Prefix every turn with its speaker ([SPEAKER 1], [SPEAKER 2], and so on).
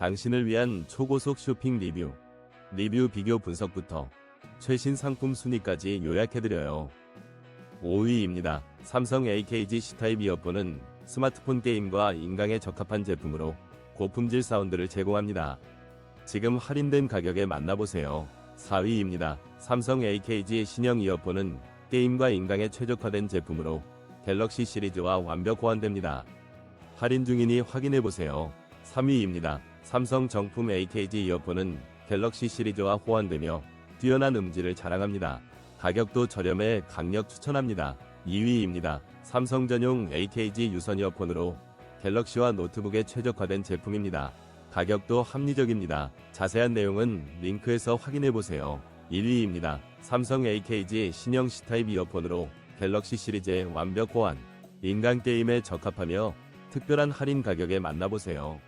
[SPEAKER 1] 당신을 위한 초고속 쇼핑 리뷰, 리뷰 비교 분석부터 최신 상품 순위까지 요약해드려요. 5위입니다. 삼성 AKG C타입 이어폰은 스마트폰 게임과 인강에 적합한 제품으로 고품질 사운드를 제공합니다. 지금 할인된 가격에 만나보세요. 4위입니다. 삼성 AKG 신형 이어폰은 게임과 인강에 최적화된 제품으로 갤럭시 시리즈와 완벽 호환됩니다. 할인 중이니 확인해보세요. 3위입니다. 삼성 정품 AKG 이어폰은 갤럭시 시리즈와 호환되며 뛰어난 음질을 자랑합니다. 가격도 저렴해 강력 추천합니다. 2위입니다. 삼성 전용 AKG 유선 이어폰으로 갤럭시와 노트북에 최적화된 제품입니다. 가격도 합리적입니다. 자세한 내용은 링크에서 확인해보세요. 1위입니다. 삼성 AKG 신형 C타입 이어폰으로 갤럭시 시리즈의 완벽 호환, 인간 게임에 적합하며 특별한 할인 가격에 만나보세요.